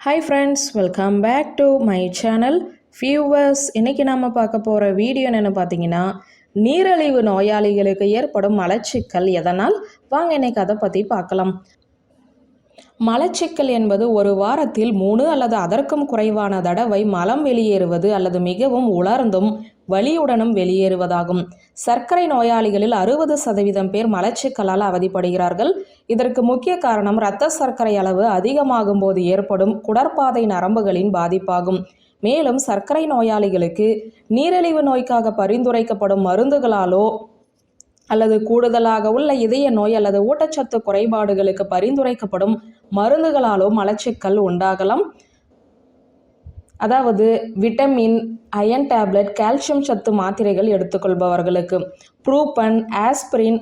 Hi friends welcome back to my channel viewers இன்றைக்கி நாம் பார்க்க போகிற வீடியோ என்னென்னு பார்த்தீங்கன்னா நீரழிவு நோயாளிகளுக்கு ஏற்படும் மலச்சிக்கல் எதனால்? வாங்க இன்னைக்கு அதை பற்றி பார்க்கலாம். மலச்சிக்கல் என்பது ஒரு வாரத்தில் மூணு அல்லது அதற்கும் குறைவான தடவை மலம் வெளியேறுவது அல்லது மிகவும் உலர்ந்தும் வலியுடனும் வெளியேறுவதாகும். சர்க்கரை நோயாளிகளில் அறுபது சதவீதம் பேர் மலச்சிக்கலால் அவதிப்படுகிறார்கள். இதற்கு முக்கிய காரணம் இரத்த சர்க்கரை அளவு அதிகமாகும் போது ஏற்படும் குடற்பாதை நரம்புகளின் பாதிப்பாகும். மேலும் சர்க்கரை நோயாளிகளுக்கு நீரிழிவு நோய்க்காக பரிந்துரைக்கப்படும் மருந்துகளாலோ அல்லது கூடுதலாக உள்ள இதய நோய் அல்லது ஊட்டச்சத்து குறைபாடுகளுக்கு பரிந்துரைக்கப்படும் மருந்துகளாலோ மலச்சிக்கல் உண்டாகலாம். அதாவது விட்டமின் அயன் டேப்லெட் கால்சியம் சத்து மாத்திரைகள் எடுத்துக்கொள்பவர்களுக்கு ப்ரூப்பன் ஆஸ்பிரின்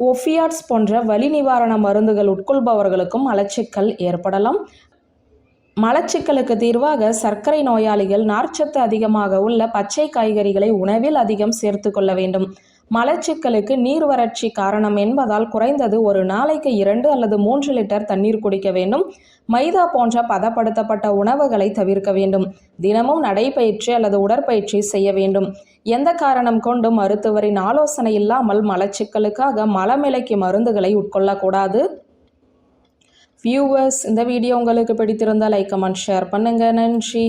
ஒஃபியாட்ஸ் போன்ற வலி நிவாரண மருந்துகள் உட்கொள்பவர்களுக்கும் மலச்சிக்கல் ஏற்படலாம். மலச்சிக்கலுக்கு தீர்வாக சர்க்கரை நோயாளிகள் நார்ச்சத்து அதிகமாக உள்ள பச்சை காய்கறிகளை உணவில் அதிகம் சேர்த்து கொள்ள வேண்டும். மலச்சிக்கலுக்கு நீர் வறட்சி காரணம் என்பதால் குறைந்தது ஒரு நாளைக்கு இரண்டு அல்லது மூன்று லிட்டர் தண்ணீர் குடிக்க வேண்டும். மைதா போன்ற பதப்படுத்தப்பட்ட உணவுகளை தவிர்க்க வேண்டும். தினமும் நடைபயிற்சி அல்லது உடற்பயிற்சி செய்ய வேண்டும். எந்த காரணம் கொண்டும் மருத்துவரின் ஆலோசனை இல்லாமல் மலச்சிக்கலுக்காக மலமிலைக்கு மருந்துகளை உட்கொள்ளக்கூடாது. வியூவர்ஸ் இந்த வீடியோ உங்களுக்கு பிடித்திருந்தால் லைக் கமெண்ட் ஷேர் பண்ணுங்கள் நன்றி.